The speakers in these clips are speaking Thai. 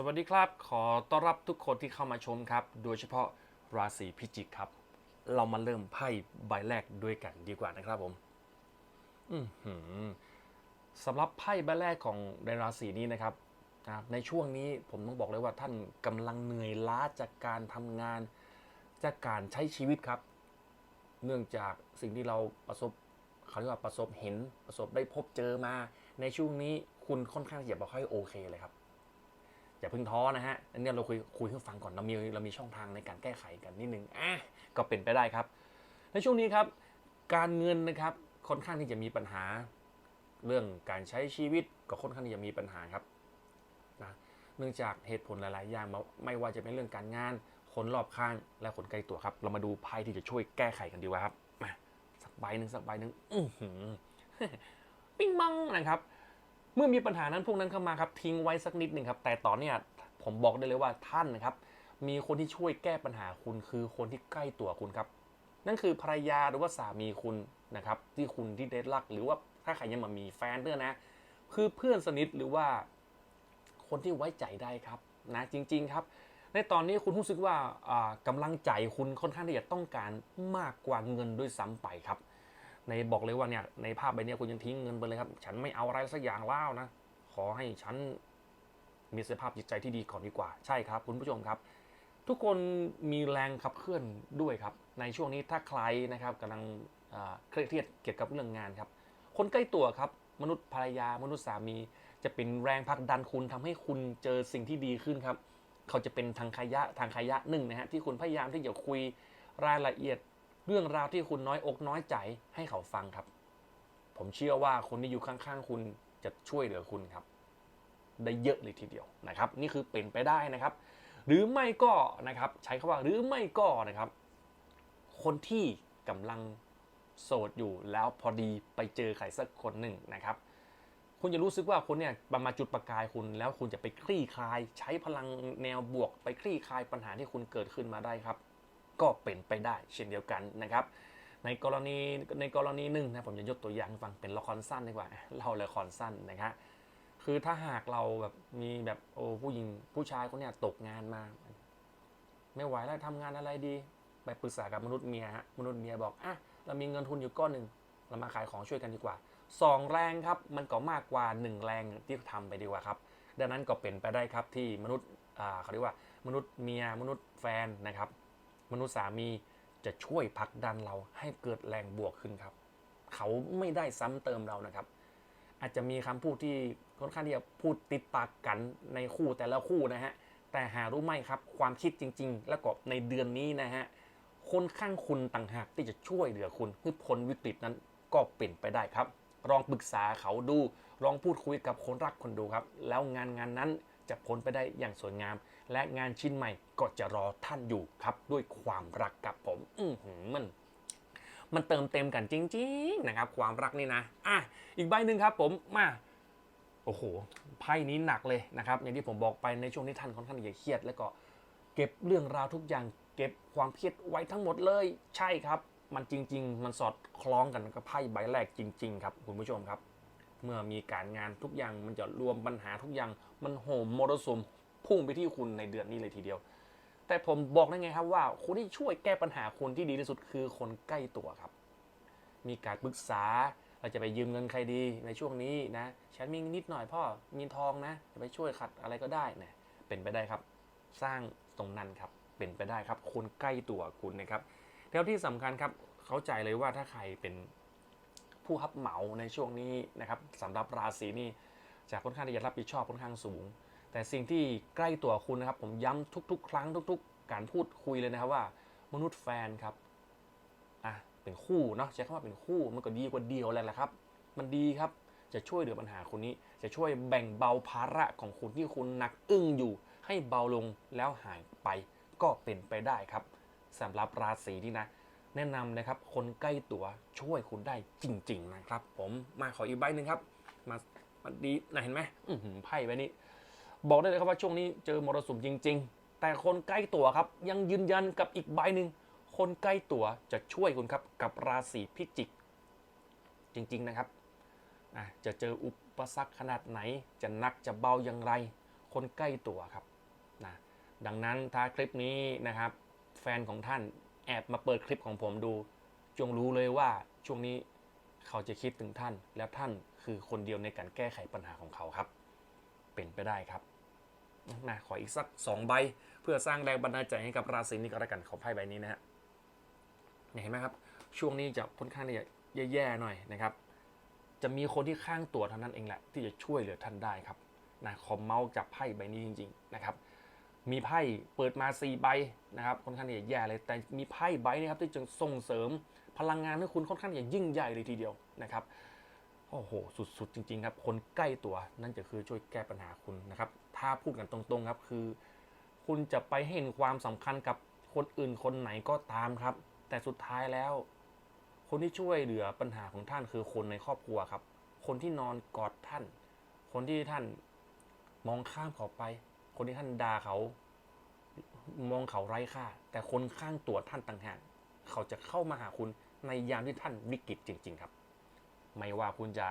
สวัสดีครับ ขอต้อนรับทุกคนที่เข้ามาชมครับ โดยเฉพาะราศีพิจิกครับ เรามาเริ่มไพ่ใบแรกด้วยกันดีกว่านะครับผมอือหือสำหรับไพ่ใบแรกของในราศีนี้นะครับนะในช่วงนี้ผมต้องบอกเลยว่าท่านกำลังเหนื่อยล้าจากการทำงาน จากการใช้ชีวิตครับ เนื่องจากสิ่งที่เราประสบเขาเรียกว่าประสบเห็นประสบได้พบเจอมา ในช่วงนี้คุณค่อนข้างจะไม่ค่อยโอเคเลยครับ อย่าเพิ่งท้อนะฮะ อันนี้เราคุยคุยให้ฟังก่อนเรามีเรามีช่องทางในการแก้ไขกันนิดนึงอะก็เป็นไปได้ครับ ในช่วงนี้ครับ การเงินนะครับค่อนข้างที่จะมีปัญหา เรื่องการใช้ชีวิตก็ค่อนข้างที่จะมีปัญหาครับนะเนื่องจากเหตุผลหลาย ๆ อย่างมาไม่ว่าจะเป็นเรื่องการงานคนรอบข้างและคนใกล้ตัวครับ เรามาดูไพ่ที่จะช่วยแก้ไขกันดีกว่าครับมาสักใบหนึ่งสักใบหนึ่งอื้อหือปิ้งบังนะครับ เมื่อมีปัญหานั้นพวกนั้นเข้ามาครับทิ้งไว้สักนิดหนึ่งครับ แต่ตอนเนี้ยผมบอกได้เลยว่าท่านนะครับ มีคนที่ช่วยแก้ปัญหาคุณคือคนที่ใกล้ตัวคุณครับ นั่นคือภรรยาหรือว่าสามีคุณนะครับที่คุณที่เดทรัก หรือว่าถ้าใครยังมามีแฟนเพื่อนะ คือเพื่อนสนิทหรือว่า คนที่ไว้ใจได้ครับนะจริง ๆครับ ในตอนนี้คุณรู้สึกว่าอ่ากำลังใจคุณค่อนข้างที่จะต้องการมากกว่าเงินด้วยซ้ำไปครับ ในบอกเลยว่าเนี่ยในภาพใบเนี้ยคุณยังทิ้งเงินไปเลยครับ ฉันไม่เอาอะไรสักอย่างแล้วนะ ขอให้ฉันมีสภาพจิตใจที่ดีก่อนดีกว่า ใช่ครับ คุณผู้ชมครับ ทุกคนมีแรงขับเคลื่อนด้วยครับ ในช่วงนี้ถ้าใครนะครับกำลังเครียดเกี่ยวกับเรื่องงานครับ คนใกล้ตัวครับมนุษย์ภรรยามนุษย์สามี จะเป็นแรงผลักดันคุณทำให้คุณเจอสิ่งที่ดีขึ้นครับ เขาจะเป็นทางขยะทางขยะหนึ่งนะฮะที่คุณพยายามที่จะคุยรายละเอียด เรื่องราวที่คุณน้อยอกน้อยใจให้เขาฟังครับ ผมเชื่อว่าคนที่อยู่ข้างๆ คุณจะช่วยเหลือคุณครับ ได้เยอะเลยทีเดียวนะครับ นี่คือเป็นไปได้นะครับ หรือไม่ก็นะครับใช้คำว่าหรือไม่ก็นะครับ คนที่กำลังโสดอยู่แล้วพอดีไปเจอใครสักคนหนึ่งนะครับ คุณจะรู้สึกว่าคุณเนี่ยประมาจุดประกายคุณแล้วคุณจะไปคลี่คลาย ใช้พลังแนวบวก ไปคลี่คลายปัญหาที่คุณเกิดขึ้นมาได้ครับ ก็เป็นไปได้ เช่นเดียวกันนะครับ ในกรณีในกรณีหนึ่งนะผมจะยกตัวอย่างฟังเป็นละครสั้นดีกว่าเล่าละครสั้นนะครับคือถ้าหากเราแบบมีแบบโอ้ผู้หญิงผู้ชายคนเนี้ยตกงานมา ไม่ไหวแล้วทำงานอะไรดี ไปปรึกษากับมนุษย์เมียฮะมนุษย์เมียบอกอะเรามีเงินทุนอยู่ก้อนหนึ่งเรามาขายของช่วยกันดีกว่าสองแรงครับมันก็มากกว่าหนึ่งแรงที่ทำไปดีกว่าครับดังนั้นก็เป็นไปได้ครับที่มนุษย์อ่าเขาเรียกว่ามนุษย์เมียมนุษย์แฟนนะครับ มนุษย์สามีจะช่วยผลักดันเราให้เกิดแรงบวกขึ้นครับ เขาไม่ได้ซ้ำเติมเรานะครับ อาจจะมีคำพูดที่ค่อนข้างที่จะพูดติดปากกันในคู่แต่ละคู่นะฮะแต่หารู้ไหมครับ ความคิดจริง ๆ แล้วก็ในเดือนนี้นะฮะคนข้างคุณต่างหากที่จะช่วยเหลือคุณให้พ้นวิกฤตนั้นก็เป็นไปได้ครับ ลองปรึกษาเขาดู ลองพูดคุยกับคนรักคนดูครับ แล้วงานงานนั้นจะพ้นไปได้อย่างสวยงาม และงานชิ้นใหม่ก็จะรอท่านอยู่ครับ ด้วยความรักกับผม อืมันมันเติมเต็มกันจริง ๆ นะครับ ความรักนี่นะอะอีกใบหนึ่งครับผมมาโอ้โหไพ่นี้หนักเลยนะครับ อย่างที่ผมบอกไปในช่วงที่ท่านค่อนข้างจะเครียด แล้วก็เก็บเรื่องราวทุกอย่าง เก็บความเครียดไว้ทั้งหมดเลย ใช่ครับ มันจริง ๆ มันสอดคล้องกันกับไพ่ใบแรกจริง ๆ ครับคุณผู้ชมครับ เมื่อมีการงานทุกอย่างมันจะรวมปัญหาทุกอย่างมันโหมมรสุม พุ่งไปที่คุณในเดือนนี้เลยทีเดียว แต่ผมบอกได้ไงครับว่า คนที่ช่วยแก้ปัญหาคุณที่ดีที่สุดคือคนใกล้ตัวครับ มีการปรึกษาเราจะไปยืมเงินใครดีในช่วงนี้นะ ฉันมีนิดหน่อยพ่อมีทองนะจะไปช่วยขัดอะไรก็ได้นะเป็นไปได้ครับ สร้างตรงนั้นครับเป็นไปได้ครับคนใกล้ตัวคุณนะครับแล้วที่สำคัญครับเข้าใจเลยว่าถ้าใครเป็นผู้รับเหมาในช่วงนี้นะครับสำหรับราศีนี้จะค่อนข้างที่จะรับผิดชอบค่อนข้างสูง แต่สิ่งที่ใกล้ตัวคุณนะครับ ผมย้ำทุก ๆ ครั้งทุก ๆ การพูดคุยเลยนะครับว่า มนุษย์แฟนครับอะเป็นคู่เนาะใช้คำว่าเป็นคู่มันก็ดีกว่าเดียวแล้วแหละครับ มันดีครับจะช่วยเหลือปัญหาคุณนี้ จะช่วยแบ่งเบาภาระของคุณที่คุณหนักอึ้งอยู่ ให้เบาลงแล้วหายไป ก็เป็นไปได้ครับสำหรับราศีนี้นะ แนะนำนะครับ คนใกล้ตัวช่วยคุณได้จริง ๆ นะครับ ผมมาขออีกใบหนึ่งครับ มามาดีนะเห็นไหมไพ่ใบนี้ บอกได้เลยครับว่าช่วงนี้เจอมรสุมจริง ๆ แต่คนใกล้ตัวครับ ยังยืนยันกับอีกใบหนึ่งคนใกล้ตัวจะช่วยคุณครับกับราศีพิจิก จริงๆนะครับจะเจออุปสรรคขนาดไหนจะนักจะเบาอย่างไร คนใกล้ตัวครับนะดังนั้นถ้าคลิปนี้นะครับ แฟนของท่านแอบมาเปิดคลิปของผมดู จงรู้เลยว่าช่วงนี้เขาจะคิดถึงท่าน แล้วท่านคือคนเดียวในการแก้ไขปัญหาของเขาครับ เป็นไปได้ครับนะขออีกสักสองใบ เพื่อสร้างแรงบันดาลใจให้กับราศีนี้ก็แล้วกันขอไพ่ใบนี้นะฮะเห็นไหมครับ ช่วงนี้จะค่อนข้างจะแย่ๆหน่อยนะครับ จะมีคนที่ข้างตัวเท่านั้นเองแหละที่จะช่วยเหลือท่านได้ครับนะขอเมาส์จากไพ่ใบนี้จริง ๆ นะครับ มีไพ่เปิดมา4ใบนะครับค่อนข้างจะแย่เลย แต่มีไพ่ใบนี้ครับที่จะส่งเสริมพลังงานให้คุณค่อนข้างจะยิ่งใหญ่เลยทีเดียวนะครับ โอ้โห สุด ๆ จริง ๆ ครับ คนใกล้ตัวนั่นจะคือช่วยแก้ปัญหาคุณนะครับ ถ้าพูดกันตรงๆครับคือ คุณจะไปเห็นความสำคัญกับคนอื่นคนไหนก็ตามครับ แต่สุดท้ายแล้ว คนที่ช่วยเหลือปัญหาของท่านคือคนในครอบครัวครับ คนที่นอนกอดท่าน คนที่ท่านมองข้ามเขาไป คนที่ท่านด่าเขา มองเขาไร้ค่า แต่คนข้างตัวท่านต่างหากเขาจะเข้ามาหาคุณในยามที่ท่านวิกฤตจริง ๆ ครับ ไม่ว่าคุณจะ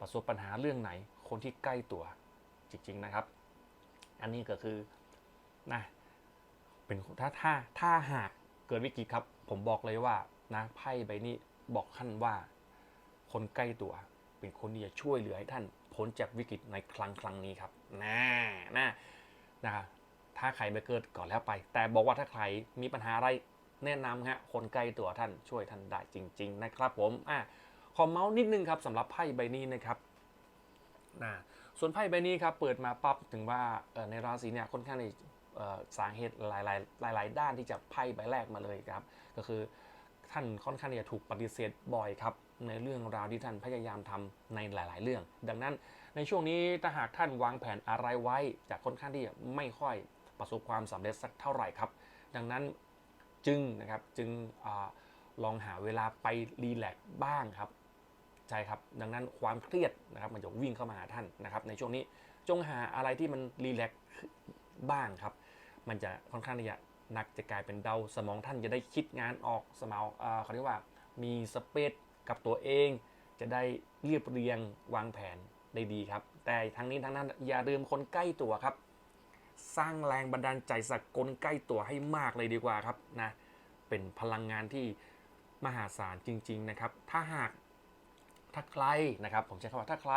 ประสบปัญหาเรื่องไหน คนที่ใกล้ตัวจริงๆนะครับ อันนี้ก็คือนะเป็นถ้าถ้าถ้าหากเกิดวิกฤตครับ ผมบอกเลยว่านะไพ่ใบนี้บอกท่านว่าคนใกล้ตัวเป็นคนที่จะช่วยเหลือให้ท่านพ้นจากวิกฤตในครั้งครั้งนี้ครับน่าน่านะครับถ้าใครไปเกิดก่อนแล้วไป แต่บอกว่าถ้าใครมีปัญหาอะไรแนะนำฮะคนใกล้ตัวท่านช่วยท่านได้จริง ๆ นะครับผมอะ ขอเมาส์นิดนึงครับสำหรับไพ่ใบนี้นะครับนะส่วนไพ่ใบนี้ครับเปิดมาปั๊บถึงว่าในราศีเนี่ยค่อนข้างในสาเหตุหลายๆหลาย ๆ ด้านที่จะไพ่ใบแรกมาเลยครับ ก็คือท่านค่อนข้างจะถูกปฏิเสธบ่อยครับในเรื่องราวที่ท่านพยายามทำในหลาย ๆ เรื่อง ดังนั้นในช่วงนี้ถ้าหากท่านวางแผนอะไรไว้จะค่อนข้างที่จะไม่ค่อยประสบความสำเร็จสักเท่าไหร่ครับ ดังนั้นจึงนะครับจึงอลองหาเวลาไปรีแลกซ์บ้างครับ ใช่ครับ ดังนั้นความเครียดนะครับมันจะวิ่งเข้ามาหาท่านนะครับในช่วงนี้จงหาอะไรที่มันรีแลกซ์บ้างครับ มันจะค่อนข้างที่จะหนักจะกลายเป็นเดาสมองท่านจะได้คิดงานออกสมองเขาเรียกว่ามีสเปซกับตัวเอง จะได้เรียบเรียงวางแผนได้ดีครับ แต่ทั้งนี้ทั้งนั้นอย่าลืมคนใกล้ตัวครับ สร้างแรงบันดาลใจสักคนใกล้ตัวให้มากเลยดีกว่าครับนะเป็นพลังงานที่มหาศาลจริง ๆนะครับ ถ้าหาก ถ้าใครนะครับผมใช้คำว่าถ้าใคร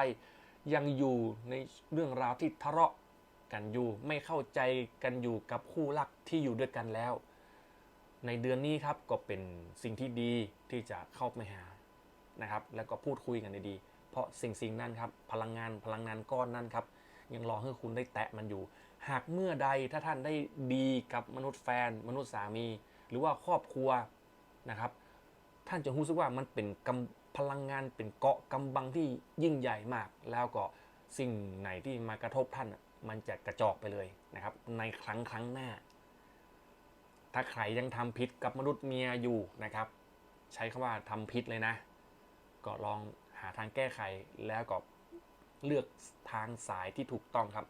ยังอยู่ในเรื่องราวที่ทะเลาะกันอยู่ไม่เข้าใจกันอยู่กับคู่รักที่อยู่ด้วยกันแล้ว ในเดือนนี้ครับก็เป็นสิ่งที่ดีที่จะเข้าไปหานะครับ แล้วก็พูดคุยกันดีๆเพราะสิ่งสิ่งนั้นครับพลังงานพลังงานก้อนนั้นครับยังรอให้คุณได้แตะมันอยู่ หากเมื่อใดถ้าท่านได้ดีกับมนุษย์แฟน มนุษย์สามี หรือว่าครอบครัวนะครับ ท่านจะรู้สึกว่ามันเป็นกำ พลังงานเป็นเกาะกำบังที่ยิ่งใหญ่มาก แล้วก็สิ่งไหนที่มากระทบท่านมันจะกระจอกไปเลยนะครับ ในครั้งครั้งหน้า ถ้าใครยังทำผิดกับมนุษย์เมียอยู่นะครับ ใช้คำว่าทำผิดเลยนะ ก็ลองหาทางแก้ไขแล้วก็เลือกทางสายที่ถูกต้องครับ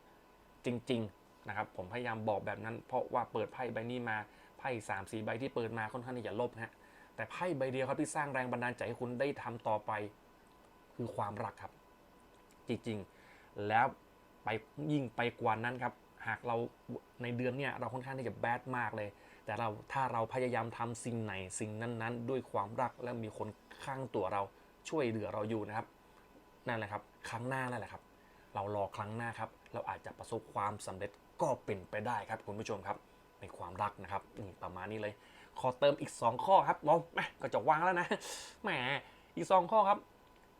จริง ๆนะครับ ผมพยายามบอกแบบนั้น เพราะว่าเปิดไพ่ใบนี้มาไพ่สามสีใบที่เปิดมาค่อนข้างที่จะลบนะฮะ แต่ไพ่ใบเดียวครับที่สร้างแรงบันดาลใจให้คุณได้ทำต่อไป คือความรักครับ จริงๆ แล้วไปยิ่งไปกว่านั้นครับ หากเราในเดือนเนี้ยเราค่อนข้างที่จะแบดมากเลย แต่เราถ้าเราพยายามทำสิ่งไหนสิ่งนั้นๆ ด้วยความรักและมีคนข้างตัวเราช่วยเหลือเราอยู่นะครับนั่นแหละครับ ครั้งหน้านั่นแหละครับ เรารอครั้งหน้าครับ เราอาจจะประสบความสำเร็จก็เป็นไปได้ครับคุณผู้ชมครับ ในความรักนะครับนี่ประมาณนี้เลย ขอเติมอีก 2 ข้อครับมองแหมก็จะวางแล้วนะแหมอีก 2 ข้อครับ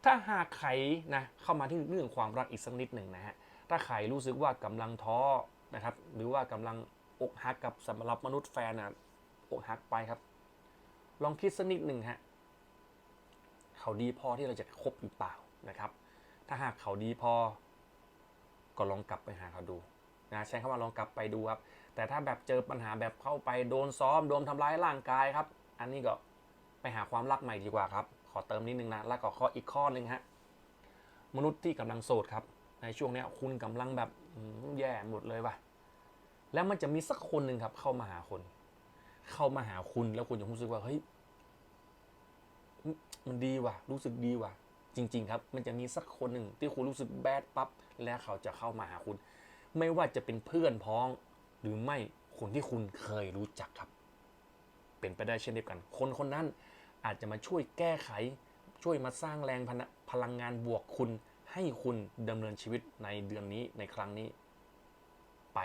ถ้าหากใครนะเข้ามาที่เรื่องความรักอีกสักนิดหนึ่งนะฮะถ้าใครรู้สึกว่ากำลังท้อนะครับ หรือว่ากำลังอกหักกับสำหรับมนุษย์แฟนนะอกหักไปครับ ลองคิดสักนิดหนึ่งฮะเขาดีพอที่เราจะคบหรือเปล่านะครับ ถ้าหากเขาดีพอ ก็ลองกลับไปหาเขาดูนะใช้คำว่าลองกลับไปดูครับ แต่ถ้าแบบเจอปัญหาแบบเข้าไปโดนซ้อมโดนทำร้ายร่างกายครับ อันนี้ก็ไปหาความรักใหม่ดีกว่าครับ ขอเติมนิดนึงนะ แล้วก็ข้ออีกข้อนึงฮะ มนุษย์ที่กำลังโสดครับ ในช่วงนี้คุณกำลังแบบแย่หมดเลยว่ะ แล้วมันจะมีสักคนหนึ่งครับ เข้ามาหาคน เข้ามาหาคุณแล้วคุณจะรู้สึกว่าเฮ้ย มันดีว่ะ รู้สึกดีว่ะ จริง ๆ ครับ มันจะมีสักคนหนึ่งที่คุณรู้สึกแบดปั๊บแล้วเขาจะเข้ามาหาคุณ ไม่ว่าจะเป็นเพื่อนพ้อง หรือไม่คนที่คุณเคยรู้จักครับ เป็นไปได้เช่นเดียวกัน คนคนนั้นอาจจะมาช่วยแก้ไข ช่วยมาสร้างแรงพพลังงานบวกคุณ ให้คุณดำเนินชีวิตในเดือนนี้ในครั้งนี้ ไป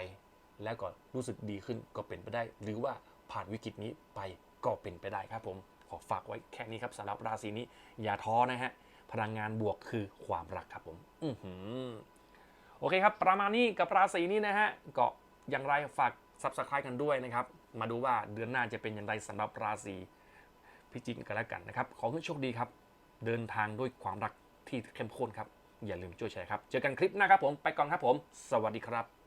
แล้วก็รู้สึกดีขึ้นก็เป็นไปได้ หรือว่าผ่านวิกฤตนี้ไปก็เป็นไปได้ครับผมขอฝากไว้แค่นี้ครับสำหรับราศีนี้ อย่าท้อนะฮะ พลังงานบวกคือความรักครับผม อือหือโอเคครับ ประมาณนี้กับราศีนี้นะฮะก็ อย่างไรฝาก subscribe กันด้วยนะครับ มาดูว่าเดือนหน้าจะเป็นอย่างไรสำหรับราศีพิจิกกันแล้วกันนะครับ ขอให้โชคดีครับ เดินทางด้วยความรักที่เข้มข้นครับ อย่าลืมช่วยแชร์ครับ เจอกันคลิปหน้าครับผม ไปก่อนครับผม สวัสดีครับ